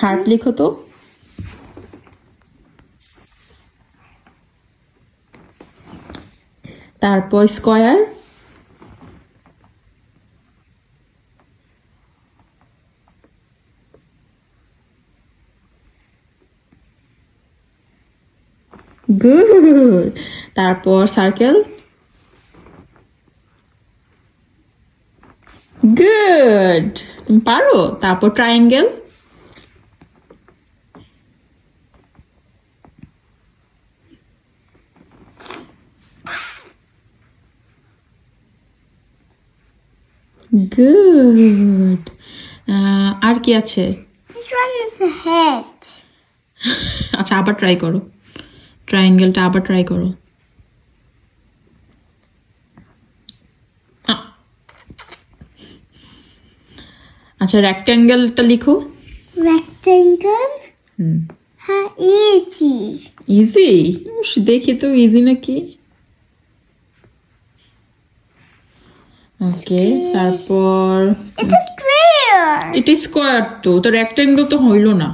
Heart লিখো তো। তারপর স্কয়ার। গুড। তারপর সার্কেল গুড। তুমি পারো? তারপর ট্রায়াঙ্গেল গুড আর কি আছে. আচ্ছা আবার ট্রাই করো ট্রায়াঙ্গেলটা আবার ট্রাই করো। আচ্ছা রেক্ট্যাঙ্গেলটা লিখো Rectangle. Hmm Ha, easy. Easy দেখি তো ইজি নাকি ওকে তারপর. এটা স্কোয়ার তো তো রেক্ট্যাঙ্গেল তো হইল না.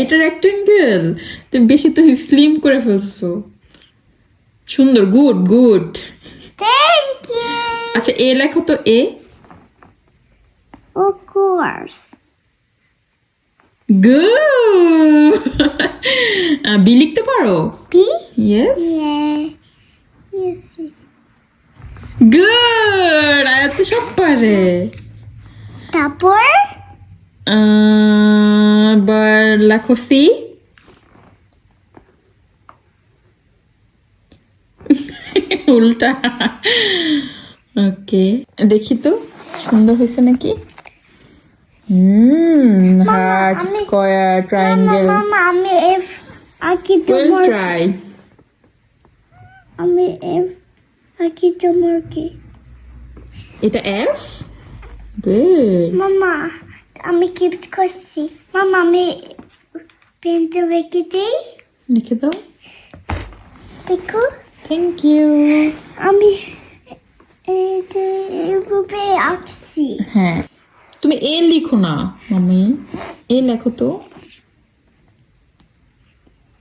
এটা রেক্ট্যাঙ্গেল তুমি বেশি তো স্লিম করে ফেলছো সুন্দর গুড গুড আচ্ছা এ লেখো তো A Of course. Good B লিখতে পারো? ইয়েস. গুড আয়াত তো সব পারে। তারপর? লেখো সি উল্টা। ওকে দেখি তো সুন্দর হয়েছে নাকি? হুম। হার্ট আমি- স্কোয়ার ট্রায়াঙ্গেল মামা আমি এফ আঁকি ওয়েল তোমার ট্রাই আমি এফ আঁকি তোমাকে এটা এফ গুড মামা আমি কি করছি মামা আমি পেনটা রেখে দিই লিখে দাও দেখো থ্যাংক ইউ আমি এটা এভাবে আঁকছি হ্যাঁ তুমি এ লিখো না মামি এ লেখো তো।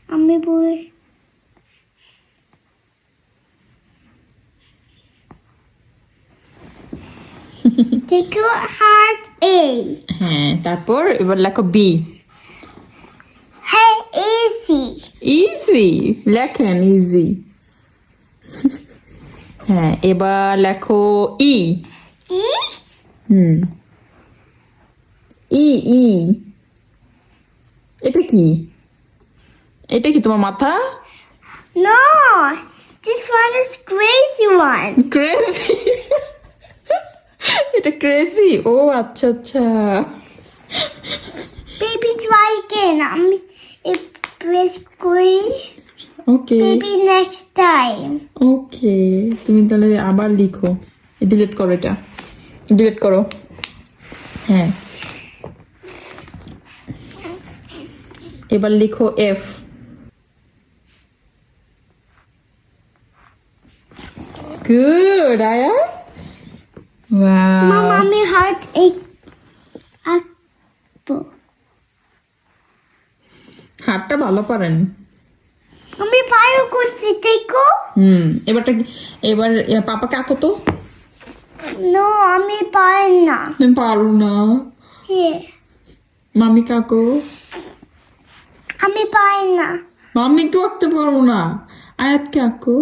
আমি বই দেখো হার্ট এ হ্যাঁ তারপর এবার লেখো বি হ্যাঁ এসি ইজি লেখেন ইজি হ্যাঁ এবার লেখো ই ই হুম। ই ই। এটা কি? এটা কি তোমার মাথা? No, this one is crazy one. Crazy এটা ক্রেজি ও আচ্ছা আচ্ছা। Baby, try again. আমি it press করি ওকে Baby, next time. ওকে তুমি তাহলে আবার লিখো। ডিলিট করো এটা। ডিলিট করো। হ্যাঁ। এবার লিখো এফ গুড আয়া আমি এক আঁকবো হাতটা ভালো পারেন আমি পারো করছি দেখো। হুম এবারটা এবার এ, পাপাকে আঁকো তো। No, আমি পারি না। তুমি পারো না. মামি কাকো আমি পাই না। মাম্মিকেও আঁকতে পারো না। আয়াতকে আঁকো।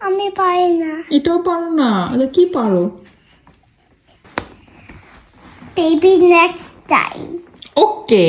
আমি পাই না। এটাও পারো না। এটা কি পারো? বেবি নেক্সট টাইম ওকে